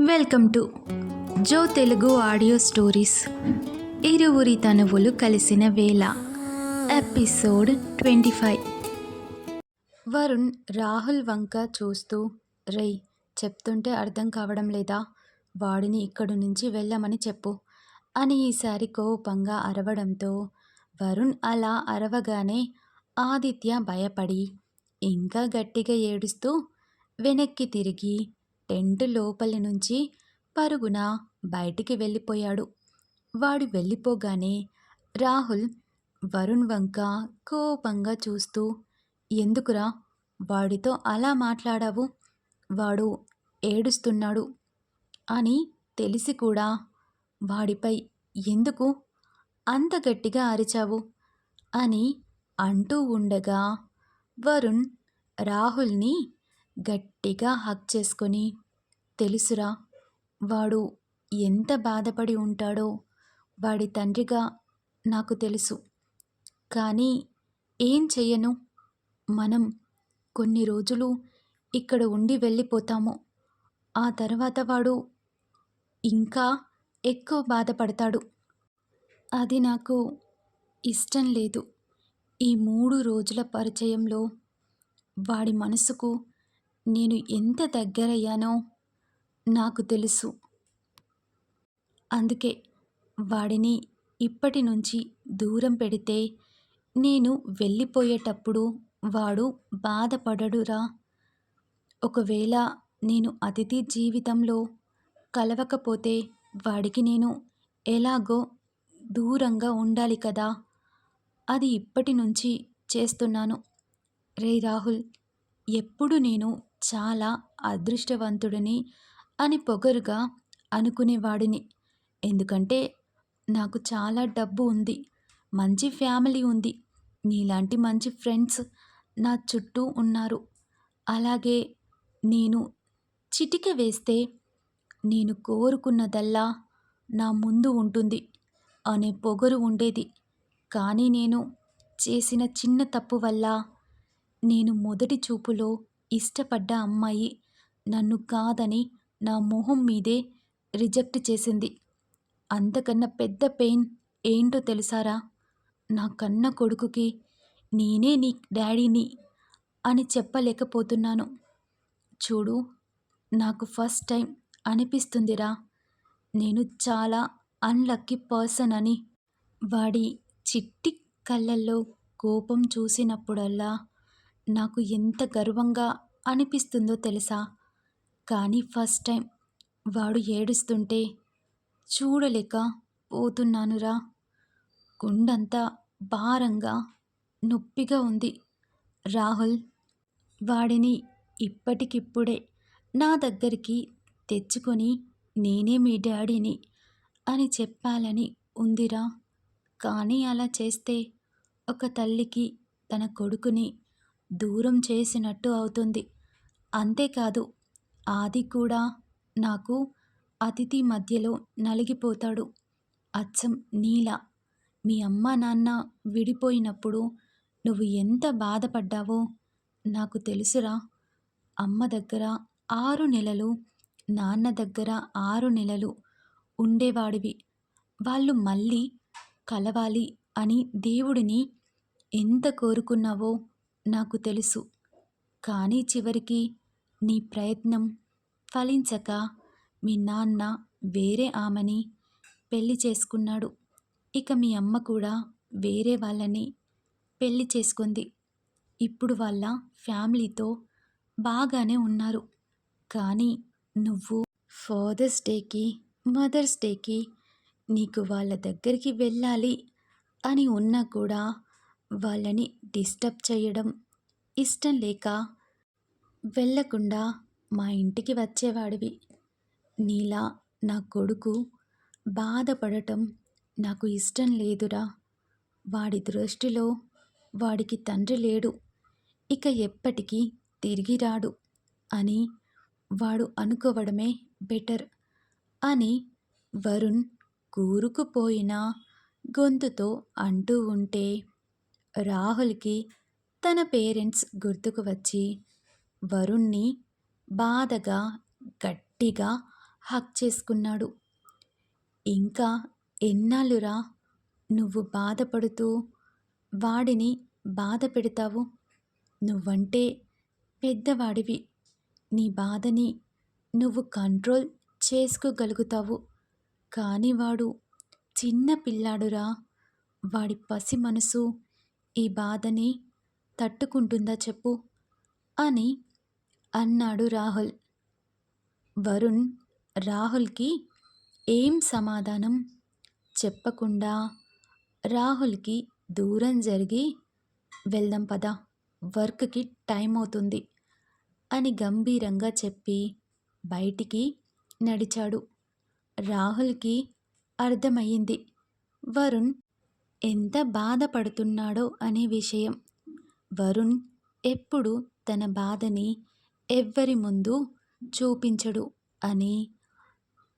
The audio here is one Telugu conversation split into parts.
Welcome to Jo Telugu audio stories. ఇరువురి తనువులు కలిసిన వేళ episode twenty five. Varun Rahul వంక చూస్తూ రేయ్ చెప్తుంటే అర్థం కావడం లేదా? వాడిని ఇక్కడి నుంచి వెళ్ళమని చెప్పు అని ఈసారి కోపంగా అరవడంతో వరుణ్ అలా అరవగానే ఆదిత్య భయపడి ఇంకా గట్టిగా ఏడుస్తూ వెనక్కి తిరిగి టెంట్ లోపలి నుంచి పరుగున బయటికి వెళ్ళిపోయాడు. వాడు వెళ్ళిపోగానే రాహుల్ వరుణ్ వంక కోపంగా చూస్తూ ఎందుకురా? వాడితో అలా మాట్లాడావు? వాడు ఏడుస్తున్నాడు అని తెలిసి కూడా వాడిపై ఎందుకు అంత గట్టిగా అరిచావు? అని అంటూ ఉండగా వరుణ్ రాహుల్ని గట్టిగా హక్ చేసుకొని తెలుసురా వాడు ఎంత బాధపడి ఉంటాడో వాడి తండ్రిగా నాకు తెలుసు. కానీ ఏం చెయ్యను? మనం కొన్ని రోజులు ఇక్కడ ఉండి వెళ్ళిపోతాము. ఆ తర్వాత వాడు ఇంకా ఎక్కువ బాధపడతాడు. అది నాకు ఇష్టం లేదు. ఈ మూడు రోజుల పరిచయంలో వాడి మనసుకు నేను ఎంత దగ్గరయ్యానో నాకు తెలుసు. అందుకే వాడిని ఇప్పటి నుంచి దూరం పెడితే నేను వెళ్ళిపోయేటప్పుడు వాడు బాధపడడురా. ఒకవేళ నేను అతిథి జీవితంలో కలవకపోతే వాడికి నేను ఎలాగో దూరంగా ఉండాలి కదా. అది ఇప్పటి నుంచి చేస్తున్నాను. రే రాహుల్ ఎప్పుడు నేను చాలా అదృష్టవంతుడిని అని పొగరుగా అనుకునేవాడిని ఎందుకంటే నాకు చాలా డబ్బు ఉంది మంచి ఫ్యామిలీ ఉంది నీలాంటి మంచి ఫ్రెండ్స్ నా చుట్టూ ఉన్నారు. అలాగే నేను చిటిక వేస్తే నేను కోరుకున్నదల్లా నా ముందు ఉంటుంది అనే పొగరు ఉండేది. కానీ నేను చేసిన చిన్న తప్పు వల్ల నేను మొదటి చూపులో ఇష్టపడ్డ అమ్మాయి నన్ను కాదని నా మొహం మీదే రిజెక్ట్ చేసింది. అంతకన్నా పెద్ద పెయిన్ ఏంటో తెలుసారా? నా కన్న కొడుకుకి నేనే నీ డాడీని అని చెప్పలేకపోతున్నాను. చూడు నాకు ఫస్ట్ టైం అనిపిస్తుందిరా. నేను చాలా అన్లక్కీ పర్సన్ అని. వాడి చిట్టి కళ్ళల్లో కోపం చూసినప్పుడల్లా నాకు ఎంత గర్వంగా అనిపిస్తుందో తెలుసా? కానీ ఫస్ట్ టైం వాడు ఏడుస్తుంటే చూడలేక పోతున్నానురా. గుండంతా భారంగా నొప్పిగా ఉంది. రాహుల్ వాడిని ఇప్పటికిప్పుడే నా దగ్గరికి తెచ్చుకొని నేనే మీ డాడీని అని చెప్పాలని ఉందిరా. కానీ అలా చేస్తే ఒక తల్లికి తన కొడుకుని దూరం చేసినట్టు అవుతుంది. అంతేకాదు ఆది కూడా నాకు అతిథి మధ్యలో నలిగిపోతాడు. అచ్చం నీలా మీ అమ్మ నాన్న విడిపోయినప్పుడు నువ్వు ఎంత బాధపడ్డావో నాకు తెలుసురా. అమ్మ దగ్గర ఆరు నెలలు నాన్న దగ్గర ఆరు నెలలు ఉండేవాడివి. వాళ్ళు మళ్ళీ కలవాలి అని దేవుడిని ఎంత కోరుకున్నావో నాకు తెలుసు. కానీ చివరికి నీ ప్రయత్నం ఫలించక మీ నాన్న వేరే ఆమెని పెళ్ళి చేసుకున్నాడు. ఇక మీ అమ్మ కూడా వేరే వాళ్ళని పెళ్ళి చేసుకుంది. ఇప్పుడు వాళ్ళ ఫ్యామిలీతో బాగానే ఉన్నారు. కానీ నువ్వు ఫాదర్స్ డేకి మదర్స్ డేకి నీకు వాళ్ళ దగ్గరికి వెళ్ళాలి అని ఉన్నా కూడా వాళ్ళని డిస్టర్బ్ చేయడం ఇష్టం లేక వెళ్ళకుండా మా ఇంటికి వచ్చేవాడివి. నీలా నా కొడుకు బాధపడటం నాకు ఇష్టం లేదురా. వాడి దృష్టిలో వాడికి తండ్రి లేడు. ఇక ఎప్పటికీ తిరిగి రాడు అని వాడు అనుకోవడమే బెటర్ అని వరుణ్ కూరుకుపోయిన గొంతుతో అంటూ ఉంటే రాహుల్కి తన పేరెంట్స్ గుర్తుకు వచ్చి వరుణ్ణి బాధగా గట్టిగా హక్ చేసుకున్నాడు. ఇంకా ఎన్నాళ్ళురా నువ్వు బాధపడుతూ వాడిని బాధ పెడతావు? నువ్వంటే పెద్దవాడివి. నీ బాధని నువ్వు కంట్రోల్ చేసుకోగలుగుతావు. కానీ వాడు చిన్న పిల్లాడురా. వాడి పసి మనసు ఈ బాధని తట్టుకుంటుందా చెప్పు? అని అన్నాడు రాహుల్. వరుణ్ రాహుల్కి ఏం సమాధానం చెప్పకుండా రాహుల్కి దూరం జరిగి వెళ్దాం పదా వర్క్కి టైం అవుతుంది అని గంభీరంగా చెప్పి బయటికి నడిచాడు. రాహుల్కి అర్థమయ్యింది. వరుణ్ ఎంత బాధపడుతున్నాడో అనే విషయం. వరుణ్ ఎప్పుడు తన బాధని ఎవ్వరి ముందు చూపించడు అని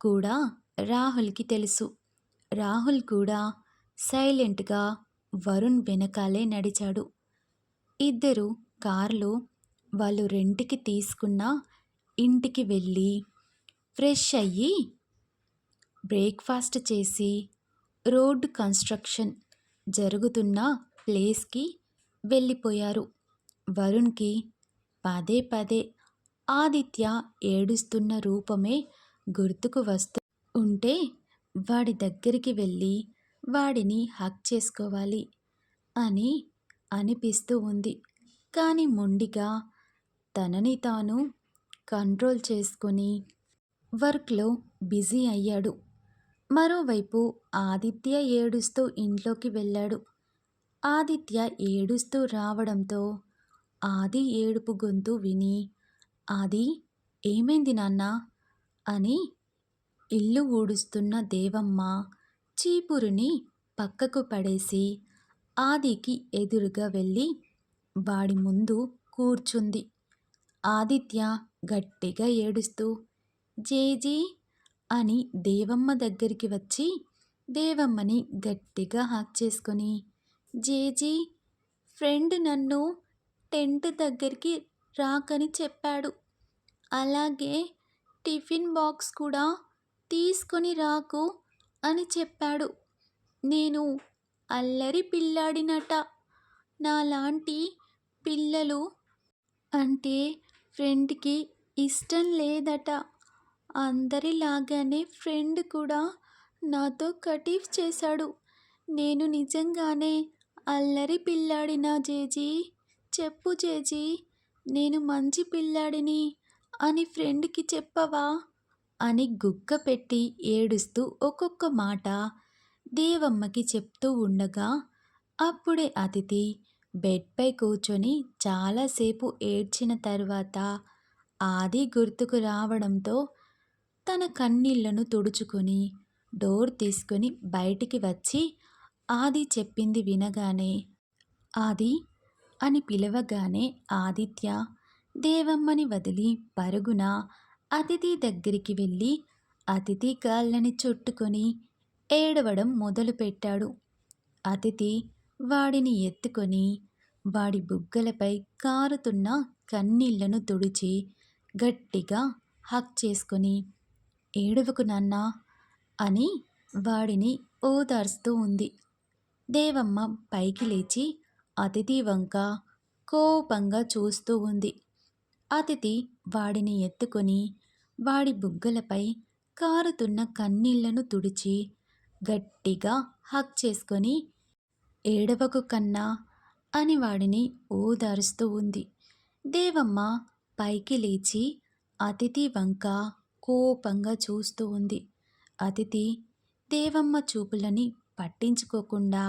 కూడా రాహుల్కి తెలుసు. రాహుల్ కూడా సైలెంట్గా వరుణ్ వెనకాలే నడిచాడు. ఇద్దరు కారులో వాళ్ళు రెంట్కి తీసుకున్న ఇంటికి వెళ్ళి ఫ్రెష్ అయ్యి బ్రేక్ఫాస్ట్ చేసి రోడ్ కన్స్ట్రక్షన్ జరుగుతున్న ప్లేస్కి వెళ్ళిపోయారు. వరుణ్కి పదే పదే ఆదిత్య ఏడుస్తున్న రూపమే గుర్తుకు వస్తూ ఉంటే వాడి దగ్గరికి వెళ్ళి వాడిని హక్ చేసుకోవాలి అని అనిపిస్తూ ఉంది. కానీ మొండిగా తనని తాను కంట్రోల్ చేసుకొని వర్క్లో బిజీ అయ్యాడు. మరోవైపు ఆదిత్య ఏడుస్తూ ఇంట్లోకి వెళ్ళాడు. ఆదిత్య ఏడుస్తూ రావడంతో ఆది ఏడుపు గొంతు విని ఆది ఏమైంది నాన్న అని ఇల్లు ఊడుస్తున్న దేవమ్మ చీపురుని పక్కకు పడేసి ఆదికి ఎదురుగా వెళ్ళి వాడి ముందు కూర్చుంది. ఆదిత్య గట్టిగా ఏడుస్తూ జేజీ అని దేవమ్మ దగ్గరికి వచ్చి దేవమ్మని గట్టిగా హాక్ చేసుకొని జేజీ ఫ్రెండ్ నన్ను టెంట్ దగ్గరికి రాకని చెప్పాడు. అలాగే టిఫిన్ బాక్స్ కూడా తీసుకొని రాకు అని చెప్పాడు. నేను అల్లరి పిల్లాడినట. నాలాంటి పిల్లలు అంటే ఫ్రెండ్కి ఇష్టం లేదట. అందరిలాగానే ఫ్రెండ్ కూడా నాతో కటీఫ్ చేశాడు. నేను నిజంగానే అల్లరి పిల్లాడినా జేజీ? చెప్పు జేజీ నేను మంచి పిల్లాడిని అని ఫ్రెండ్కి చెప్పవా? అని గుక్క పెట్టి ఏడుస్తూ ఒక్కొక్క మాట దేవమ్మకి చెప్తూ ఉండగా అప్పుడే అతిథి బెడ్పై కూర్చొని చాలాసేపు ఏడ్చిన తర్వాత ఆది గుర్తుకు రావడంతో తన కన్నీళ్ళను తుడుచుకొని డోర్ తీసుకొని బయటికి వచ్చి ఆది చెప్పింది వినగానే ఆది అని పిలవగానే ఆదిత్య దేవమ్మని వదిలి పరుగున అతిథి దగ్గరికి వెళ్ళి అతిథి గాళ్ళని చుట్టుకొని ఏడవడం మొదలుపెట్టాడు. అతిథి వాడిని ఎత్తుకొని వాడి బుగ్గలపై కారుతున్న కన్నీళ్ళను తుడిచి గట్టిగా హక్ చేసుకొని ఏడవకు నాన్నా అని వాడిని ఓదార్స్తూ ఉంది. దేవమ్మ పైకి లేచి అతిథి వంక కోపంగా చూస్తూ ఉంది. అతిథి వాడిని ఎత్తుకొని వాడి బుగ్గలపై కారుతున్న కన్నీళ్ళను తుడిచి గట్టిగా హక్ చేసుకొని ఏడవకు కన్నా అని వాడిని ఓదారుస్తూ ఉంది. దేవమ్మ పైకి లేచి అతిథి వంక కోపంగా చూస్తూ ఉంది. అతిథి దేవమ్మ చూపులని పట్టించుకోకుండా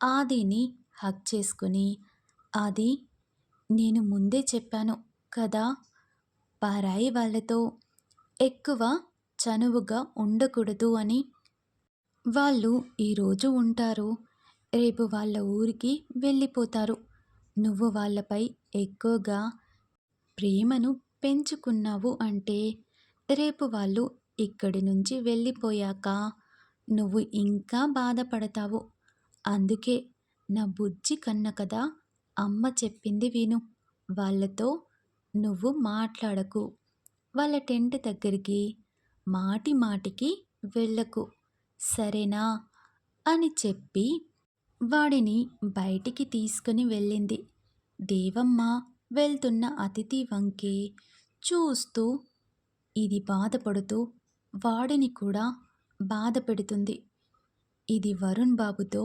ఆదిని హక్ చేసుకుని ఆది నేను ముందే చెప్పాను కదా పరాయి వాళ్ళతో ఎక్కువ చనువుగా ఉండకూడదు అని. వాళ్ళు ఈరోజు ఉంటారు. రేపు వాళ్ళ ఊరికి వెళ్ళిపోతారు. నువ్వు వాళ్ళపై ఎక్కువగా ప్రేమను పెంచుకున్నావు అంటే రేపు వాళ్ళు ఇక్కడి నుంచి వెళ్ళిపోయాక నువ్వు ఇంకా బాధపడతావు. అందుకే నా బుజ్జి కన్న కదా అమ్మ చెప్పింది విను. వాళ్ళతో నువ్వు మాట్లాడకు. వాళ్ళ టెంట్ దగ్గరికి మాటి మాటికి వెళ్ళకు. సరేనా? అని చెప్పి వాడిని బయటికి తీసుకుని వెళ్ళింది. దేవమ్మ వెళ్తున్న అతిథి వంకే చూస్తూ ఇది బాధపడుతూ వాడిని కూడా బాధ పెడుతుంది ఇది వరుణ్ బాబుతో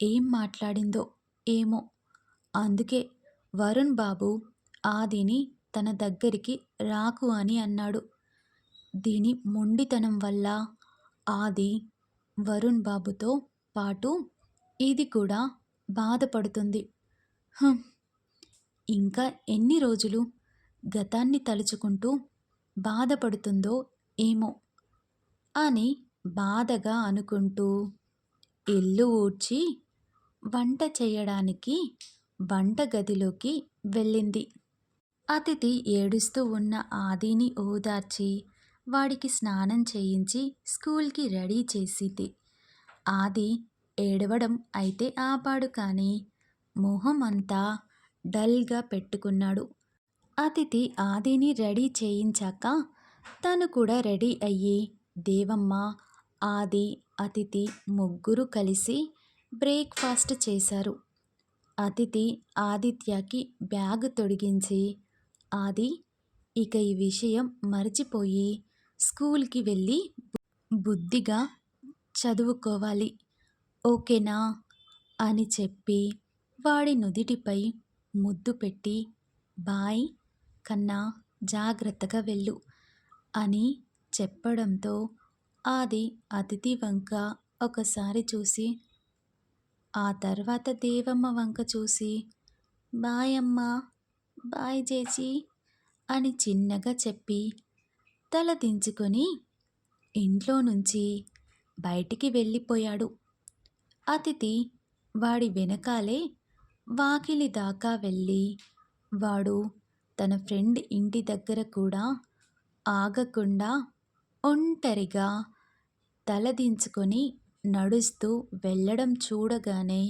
ఏం మాట్లాడిందో ఏమో. అందుకే వరుణ్ బాబు ఆదిని తన దగ్గరికి రాకు అని అన్నాడు. దీని మొండితనం వల్ల ఆది వరుణ్ బాబుతో పాటు ఇది కూడా బాధపడుతుంది. ఇంకా ఎన్ని రోజులు గతాన్ని తలుచుకుంటూ బాధపడుతుందో ఏమో అని బాధగా అనుకుంటూ ఇల్లు ఊడ్చి వంట చేయడానికి వంటగదిలోకి వెళ్ళింది. అతిథి ఏడుస్తూ ఉన్న ఆదిని ఓదార్చి వాడికి స్నానం చేయించి స్కూల్కి రెడీ చేసింది. ఆది ఏడవడం అయితే ఆపాడు కానీ మొహం అంతా డల్గా పెట్టుకున్నాడు. అతిథి ఆదిని రెడీ చేయించాక తను కూడా రెడీ అయ్యి దేవమ్మ ఆది అతిథి ముగ్గురు కలిసి బ్రేక్ఫాస్ట్ చేశారు. అతిథి ఆదిత్యకి బ్యాగ్ తొడిగించి ఆది ఇక ఈ విషయం మర్చిపోయి స్కూల్కి వెళ్ళి బుద్ధిగా చదువుకోవాలి ఓకేనా అని చెప్పి వాడి నుదిటిపై ముద్దు పెట్టి బాయ్ కన్నా జాగ్రత్తగా వెళ్ళు అని చెప్పడంతో ఆది అతిథి వంక ఒకసారి చూసి ఆ తర్వాత దేవమ్మ వంక చూసి బాయ్ అమ్మ బాయ్ చేసి అని చిన్నగా చెప్పి తల దించుకొని ఇంట్లో నుంచి బయటికి వెళ్ళిపోయాడు. అతిథి వాడి వెనకాలే వాకిలి దాకా వెళ్ళి వాడు తన ఫ్రెండ్ ఇంటి దగ్గర కూడా ఆగకుండా ఒంటరిగా తలదించుకొని నడుస్తూ వెళ్ళడం చూడగానే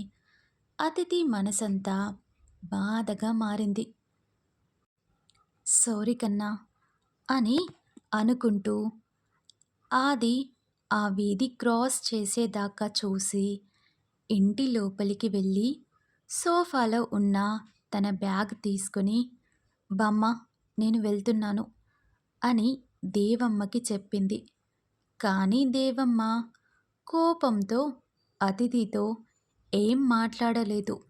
అతిథి మనసంతా బాధగా మారింది. సారీ కన్నా అని అనుకుంటూ ఆది ఆ వీధి క్రాస్ చేసేదాకా చూసి ఇంటి లోపలికి వెళ్ళి సోఫాలో ఉన్న తన బ్యాగ్ తీసుకొని బామ్మ నేను వెళ్తున్నాను అని దేవమ్మకి చెప్పింది. కానీ దేవమ్మ కోపంతో అతిథితో ఏం మాట్లాడలేదు.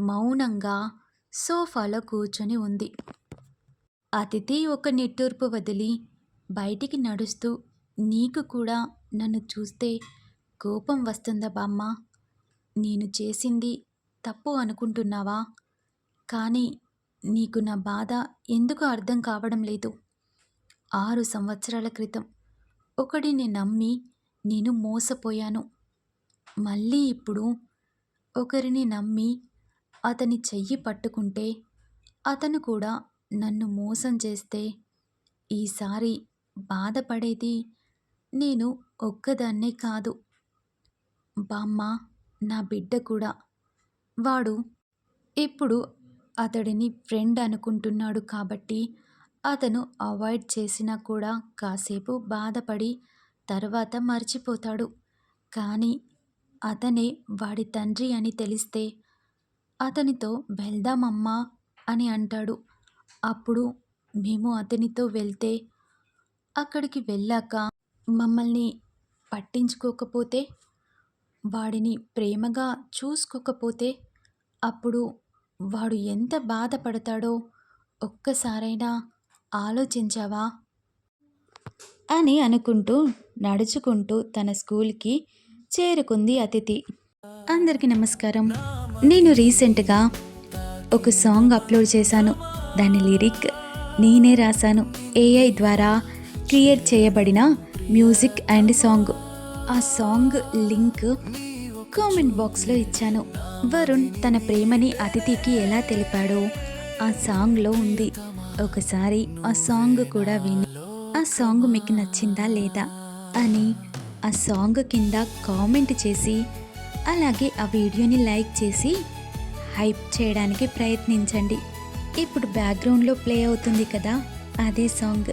మౌనంగా సోఫాలో కూర్చొని ఉంది. అతిథి ఒక నిట్టూర్పు వదిలి బయటికి నడుస్తూ నీకు కూడా నన్ను చూస్తే కోపం వస్తుందా బామ్మ? నేను చేసింది తప్పు అనుకుంటున్నావా? కానీ నీకు నా బాధ ఎందుకు అర్థం కావడం లేదు? ఆరు సంవత్సరాల క్రితం ఒకడిని నమ్మి నేను మోసపోయాను. మళ్ళీ ఇప్పుడు ఒకరిని నమ్మి అతని చెయ్యి పట్టుకుంటే అతను కూడా నన్ను మోసం చేస్తే ఈసారి బాధపడేది నేను ఒక్కదాన్నే కాదు. బామ్మ నా బిడ్డ కూడా. వాడు ఇప్పుడు అతడిని ఫ్రెండ్ అనుకుంటున్నాడు కాబట్టి అతను అవాయిడ్ చేసినా కూడా కాసేపు బాధపడి తర్వాత మర్చిపోతాడు. కానీ అతనే వాడి తండ్రి అని తెలిస్తే అతనితో వెళ్దామమ్మా అని అంటాడు. అప్పుడు మేము అతనితో వెళ్తే అక్కడికి వెళ్ళాక మమ్మల్ని పట్టించుకోకపోతే వాడిని ప్రేమగా చూసుకోకపోతే అప్పుడు వాడు ఎంత బాధపడతాడో ఒక్కసారైనా ఆలోచించావా? అని అనుకుంటూ నడుచుకుంటూ తన స్కూల్కి చేరుకుంది అతిథి. అందరికీ నమస్కారం. నేను రీసెంట్గా ఒక సాంగ్ అప్లోడ్ చేశాను. దాని లిరిక్ నేనే రాశాను. ఏఐ ద్వారా క్రియేట్ చేయబడిన మ్యూజిక్ అండ్ సాంగ్. ఆ సాంగ్ లింక్ కామెంట్ బాక్స్లో ఇచ్చాను. వరుణ్ తన ప్రేమని అతిథికి ఎలా తెలిపాడో ఆ సాంగ్లో ఉంది. ఒకసారి ఆ సాంగ్ కూడా విని. ఆ సాంగ్ మీకు నచ్చిందా లేదా అని ఆ సాంగ్ కింద కామెంట్ చేసి అలాగే ఆ వీడియోని లైక్ చేసి హైప్ చేయడానికి ప్రయత్నించండి. ఇప్పుడు బ్యాక్గ్రౌండ్లో ప్లే అవుతుంది కదా అదే సాంగ్.